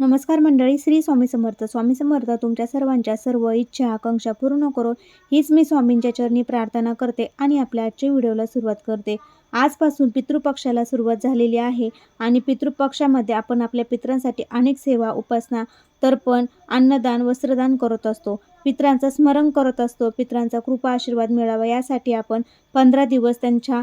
नमस्कार मंडळी श्री स्वामी समर्थ. स्वामी समर्थ तुमच्या सर्वांच्या सर्व इच्छा आकांक्षा पूर्ण करो हीच मी स्वामींच्या चरणी प्रार्थना करते आणि आपल्या आजच्या व्हिडिओला सुरुवात करते. आजपासून पितृपक्षाला सुरुवात झालेली आहे आणि पितृपक्षामध्ये आपण आपल्या पितरांसाठी अनेक सेवा उपासना तर्पण अन्नदान वस्त्रदान करत असतो. पितरांचं स्मरण करत असतो. पितरांचा कृपा आशीर्वाद मिळावा यासाठी आपण पंधरा दिवस त्यांच्या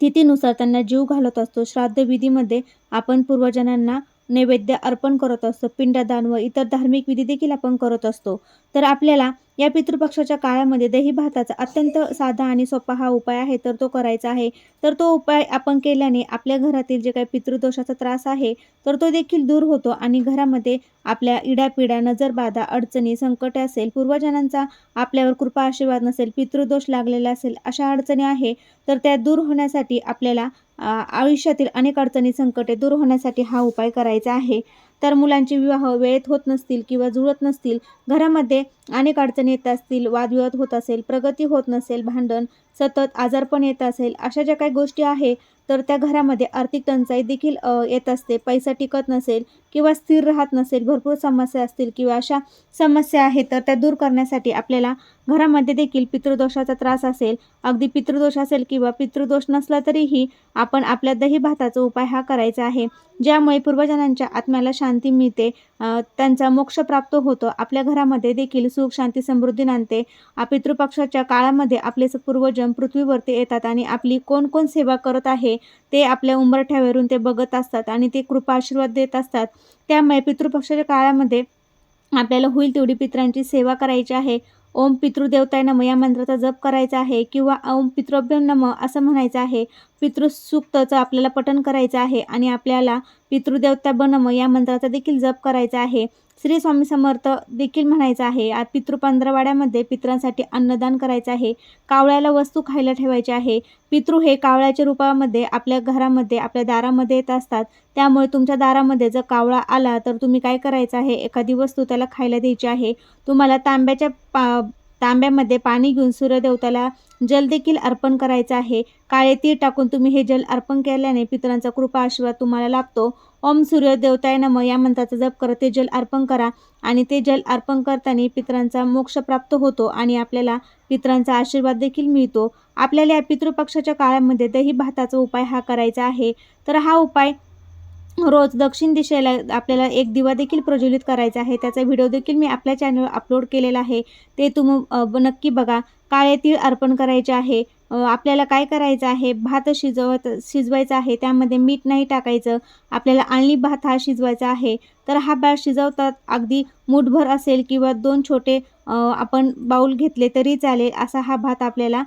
तिथीनुसार त्यांना जीव घालत असतो. श्राद्ध विधीमध्ये आपण पूर्वजनांना नैवेद्य अर्पण करत असतो. पिंडदान व इतर धार्मिक विधी देखील आपण करत असतो. तर आपल्याला या पितृपक्षाच्या काळामध्ये दही भाताचा अत्यंत साधा आणि सोपा हा उपाय आहे तर तो करायचा आहे. तर तो उपाय आपण केल्याने आपल्या घरातील जे काही पितृदोषाचा त्रास आहे तर तो देखील दूर होतो आणि घरामध्ये आपल्या इडापिडा नजरबाधा अडचणी संकट असेल पूर्वजनांचा आपल्यावर कृपा आशीर्वाद नसेल पितृदोष लागलेला असेल अशा अडचणी आहे तर त्या दूर होण्यासाठी आपल्याला आयुष्यातील अनेक अडचणी संकटे दूर होण्यासाठी हा उपाय करायचा आहे. तर मुलांचे विवाह वेळेत होत नसतील किंवा जुळत नसतील घरामध्ये अनेक अडचणी येत असतील वादविवाद होत असेल प्रगती होत नसेल भांडण सतत आजारपण येत असेल अशा ज्या काही गोष्टी आहे तर त्या घरामध्ये आर्थिक टंचाई देखील येत असते. पैसा टिकत नसेल किंवा स्थिर राहत नसेल भरपूर समस्या असतील किंवा अशा समस्या आहेत तर त्या दूर करण्यासाठी आपल्याला घरामध्ये देखील पितृदोषाचा त्रास असेल अगदी पितृदोष असेल किंवा पितृदोष नसला तरीही आपण आपल्या दही भाताचा उपाय हा करायचा आहे. ज्यामुळे पूर्वजनांच्या आत्म्याला शांती मिळते त्यांचा मोक्ष प्राप्त होतो. आपल्या घरामध्ये देखील सुख शांती समृद्धी नांदते. पितृपक्षाच्या काळामध्ये आपले पूर्वजन पृथ्वीवरती येतात आणि आपली कोण कोण सेवा करत आहे ते आपल्या उंबरठ्यावरून ते बघत असतात आणि ते कृपा आशीर्वाद देत असतात. त्यामुळे पितृपक्षाच्या काळामध्ये आपल्याला होईल तेवढी पितरांची सेवा करायची आहे. ओम पितृदेवताय नम या मंत्राचा जप करायचा आहे किंवा ओम पितृभ्यम नम असं म्हणायचं आहे. पितृसूक्तचं आपल्याला पठण करायचं आहे आणि आपल्याला पितृदेवता बनम या मंत्राचा देखील जप करायचा आहे. श्री स्वामी समर्थ देखील म्हणायचं आहे आ- पितृ पंधरवाड्यामध्ये पितरांसाठी अन्नदान करायचं आहे. कावळ्याला वस्तू खायला ठेवायची आहे. पितृ हे कावळ्याच्या रूपामध्ये आपल्या घरामध्ये आपल्या दारामध्ये येत असतात. त्यामुळे तुमच्या दारामध्ये जर कावळा आला तर तुम्ही काय करायचं आहे? एखादी वस्तू त्याला खायला द्यायची आहे. तुम्हाला तांब्याच्या पा तांब्यामध्ये पाणी घेऊन सूर्यदेवताला जल देखील अर्पण करायचं आहे. काळे तीळ टाकून तुम्ही हे जल अर्पण केल्याने पितरांचा कृपा आशीर्वाद तुम्हाला लाभतो ओम सूर्यदेवताय नम. या मंत्राचा जप करत ते जल अर्पण करा आणि ते जल अर्पण करताना पितरांचा मोक्ष प्राप्त होतो आणि आपल्याला पितरांचा आशीर्वाद देखील मिळतो. आपल्याला या पितृपक्षाच्या काळामध्ये दही भाताचा उपाय हा करायचा आहे. तर हा उपाय रोज दक्षिण दिशेला आपल्याला एक दिवा देखील प्रज्वलित करायचा आहे. त्याचा व्हिडिओ देखील मी आपल्या चॅनलवर अपलोड केलेला आहे. ते तुम्ही नक्की बघा. काळे तीळ अर्पण करायचे आहे. आपल्याला काय करायचं आहे? भात शिजवत शिजवायचा आहे. त्यामध्ये मीठ नाही टाकायचं. आपल्याला आणली भात हा शिजवायचा आहे. तर हा भात शिजवतात अगदी मूठभर असेल किंवा दोन छोटे आपण बाऊल घेतले तरी चालेल. असा हा भात आपल्याला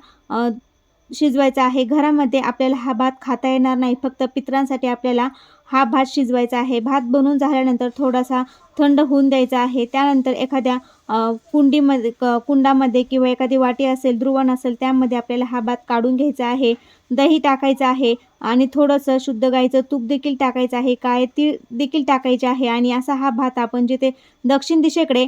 शिजवायचा आहे. घरामध्ये आपल्याला हा भात खाता येणार नाही. फक्त पितरांसाठी आपल्याला हा भात शिजवायचा आहे. भात बनून झाल्यानंतर थोडासा थंड होऊन द्यायचा आहे. त्यानंतर एखाद्या कुंडीमध्ये क कुंडामध्ये किंवा एखादी वाटी असेल द्रुवण असेल त्यामध्ये आपल्याला हा भात काढून घ्यायचा आहे. दही टाकायचं आहे आणि थोडंसं शुद्ध गाईचं तूप देखील टाकायचं आहे. काय ती देखील टाकायचे आहे आणि असा हा भात आपण जिथे दक्षिण दिशेकडे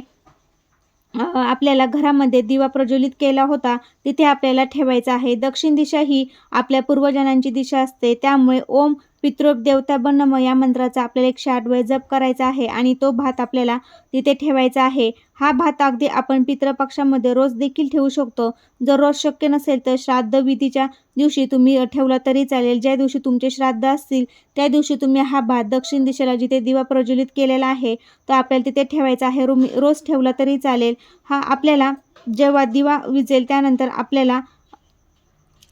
आपल्याला घरामध्ये दिवा प्रज्वलित केला होता तिथे आपल्याला ठेवायचा आहे. दक्षिण दिशा ही आपल्या पूर्वजनांची दिशा असते. त्यामुळे ओम पितृप देवता बनम या मंत्राचा आपल्याला एकशे आठ वेळ जप करायचा आहे आणि तो भात आपल्याला तिथे ठेवायचा आहे. हा भात अगदी आपण पितृपक्षामध्ये रोज देखील ठेवू शकतो. जर रोज शक्य नसेल तर श्राद्ध विधीच्या दिवशी तुम्ही ठेवला तरी चालेल. ज्या दिवशी तुमचे श्राद्ध असतील त्या दिवशी तुम्ही हा भात दक्षिण दिशेला जिथे दिवा प्रज्वलित केलेला आहे तो आपल्याला तिथे ठेवायचा आहे. रोज ठेवला तरी चालेल. हा आपल्याला जेव्हा दिवा विजेल त्यानंतर आपल्याला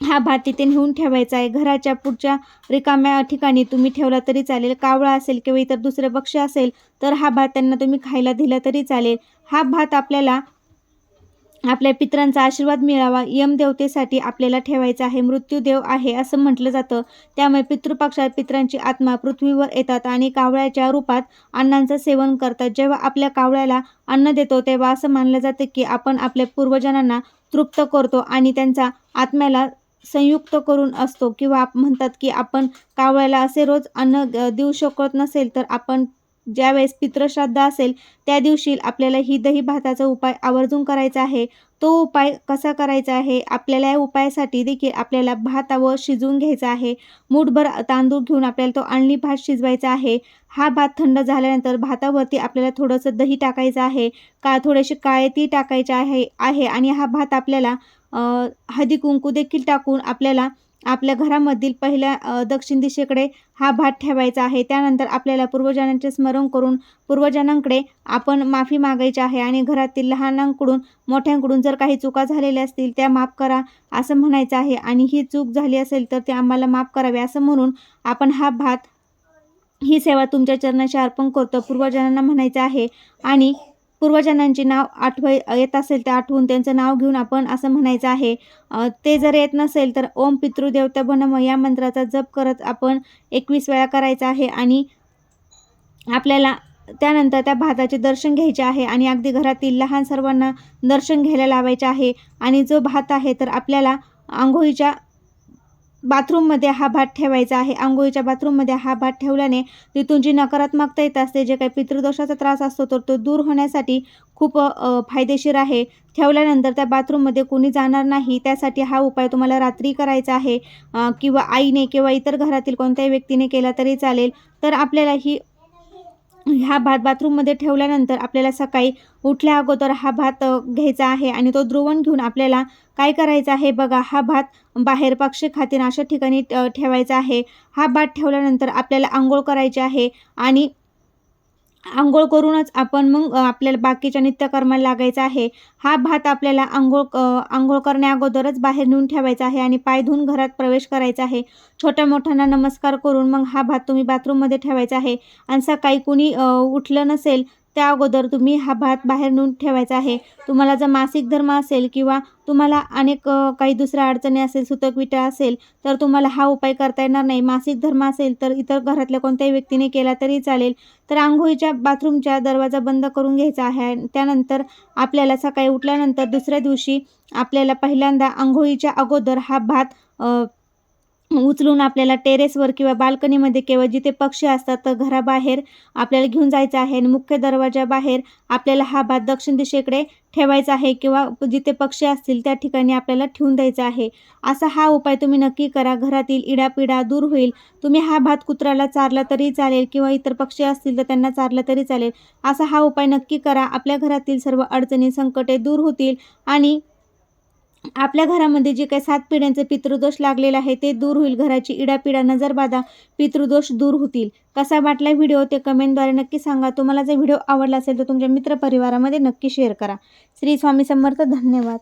हा भात तिथे नेऊन ठेवायचा आहे. घराच्या पुढच्या रिकाम्या ठिकाणी तुम्ही ठेवला तरी चालेल. कावळा असेल किंवा इतर दुसरे पक्षी असेल तर हा भात त्यांना तुम्ही खायला दिला तरी चालेल. हा भात आपल्याला आपल्या पितरांचा आशीर्वाद मिळावा. यमदेवतेसाठी आपल्याला ठेवायचा आहे. मृत्यूदेव आहे असं म्हटलं जातं. त्यामुळे पितृपक्षात पितरांची आत्मा पृथ्वीवर येतात आणि कावळ्याच्या रूपात अन्नांचं सेवन करतात. जेव्हा आपल्या कावळ्याला अन्न देतो तेव्हा असं मानलं जातं की आपण आपल्या पूर्वजनांना तृप्त करतो आणि त्यांचा आत्म्याला संयुक्त करून असतो किंवा म्हणतात की आपण कावळ्याला असे रोज अन्न देऊ शकत नसेल तर आपण ज्यावेळेस पित्रश्राद्ध असेल त्या दिवशी आपल्याला ही दही भाताचा उपाय आवर्जून करायचा आहे. तो उपाय कसा करायचा आहे? आपल्याला या उपायासाठी देखील आपल्याला भात व शिजवून घ्यायचा आहे. मूठभर तांदूळ घेऊन आपल्याला तो आणली भात शिजवायचा आहे. हा भात थंड झाल्यानंतर भातावरती आपल्याला थोडंसं दही टाकायचं आहे. का थोडेसे काळे ती टाकायचे आहे आहे आणि हा भात आपल्याला हळदी कुंकू देखील टाकून आपल्याला आपल्या घरामधील पहिल्या दक्षिण दिशेकडे हा भात ठेवायचा आहे. त्यानंतर आपल्याला पूर्वजांचे स्मरण करून पूर्वजांकडे आपण माफी मागायची आहे आणि घरातील लहानांकडून मोठ्यांकडून जर काही चुका झालेल्या असतील त्या माफ करा असं म्हणायचं आहे. आणि ही चूक झाली असेल तर ते आम्हाला माफ करावे असं म्हणून आपण हा भात ही सेवा तुमच्या चरणाशी अर्पण करतो. पूर्वजांना म्हणायचं आहे. आणि पूर्वजांचे नाव आठव येत असेल तर आठवून त्यांचं नाव घेऊन आपण असं म्हणायचं आहे. ते जर येत नसेल तर ओम पितृदेवता बनम या मंत्राचा जप करत आपण एकवीस वेळा करायचा आहे आणि आपल्याला त्यानंतर त्या भाताचे दर्शन घ्यायचे आहे आणि अगदी घरातील लहान सर्वांना दर्शन घ्यायला लावायचे आहे. आणि जो भात आहे तर आपल्याला आंघोळीच्या बाथरूममध्ये हा भात ठेवायचा आहे. आंघोळीच्या बाथरूममध्ये हा भात ठेवल्याने तिथून जी नकारात्मकता येत असते जे काही पितृदोषाचा त्रास असतो तर तो दूर होण्यासाठी खूप फायदेशीर आहे. ठेवल्यानंतर त्या बाथरूममध्ये कोणी जाणार नाही त्यासाठी हा उपाय तुम्हाला रात्री करायचा आहे किंवा आईने किंवा इतर घरातील कोणत्याही व्यक्तीने केला तरी चालेल. तर आपल्याला ही ह्या भात बाथरूममध्ये ठेवल्यानंतर आपल्याला सकाळी उठल्या अगोदर हा भात घ्यायचा आहे आणि तो द्रुवण घेऊन आपल्याला काय करायचं आहे बघा हा भात बाहेर पक्षी खातीन अशा ठिकाणी ठेवायचा आहे. हा भात ठेवल्यानंतर आपल्याला आंघोळ करायची आहे आणि आंघोळ करूनच आपण मग आपल्याला बाकीच्या नित्यकर्माला लागायचा आहे. हा भात आपल्याला आंघोळ आंघोळ करण्या अगोदरच बाहेर नेऊन ठेवायचा आहे आणि पाय धुवून घरात प्रवेश करायचा आहे. छोट्या मोठ्यांना नमस्कार करून मग हा भात तुम्ही बाथरूममध्ये ठेवायचा आहे. आणि सकाळी कुणी उठलं नसेल त्या अगोदर तुम्ही हा भात बाहेर नेऊन ठेवायचा आहे. तुम्हाला जर मासिक धर्म असेल किंवा तुम्हाला अनेक काही दुसऱ्या अडचणी असेल सुतकविटा असेल तर तुम्हाला हा उपाय करता येणार नाही. मासिक धर्म असेल तर इतर घरातल्या कोणत्याही व्यक्तीने केला तरी चालेल. तर आंघोळीच्या बाथरूमच्या दरवाजा बंद करून घ्यायचा आहे. आणि त्यानंतर आपल्याला सकाळी उठल्यानंतर दुसऱ्या दिवशी आपल्याला पहिल्यांदा आंघोळीच्या अगोदर हा भात उचलून आपल्याला टेरेसवर किंवा बाल्कनीमध्ये किंवा जिथे पक्षी असतात तर घराबाहेर आपल्याला घेऊन जायचं आहे. आणि मुख्य दरवाजाबाहेर आपल्याला हा भात दक्षिण दिशेकडे ठेवायचा आहे किंवा जिथे पक्षी असतील त्या ठिकाणी आपल्याला ठेवून द्यायचा आहे. असा हा उपाय तुम्ही नक्की करा. घरातील इडापिडा दूर होईल. तुम्ही हा भात कुत्र्याला चारला तरी चालेल किंवा इतर पक्षी असतील तर त्यांना चारलं तरी चालेल. असा हा उपाय नक्की करा. आपल्या घरातील सर्व अडचणी संकटे दूर होतील आणि आपल्या घरामध्ये जे काही सात पिढ्यांचे पितृदोष लागलेला आहे ते दूर होईल. घराची इडापिडा नजरबाधा पितृदोष दूर होतील. कसा वाटला व्हिडिओ? ते कमेंटद्वारे नक्की सांगा. तुम्हाला जर व्हिडिओ आवडला असेल तर तुमच्या मित्रपरिवारामध्ये नक्की शेअर करा. श्री स्वामी समर्थ धन्यवाद.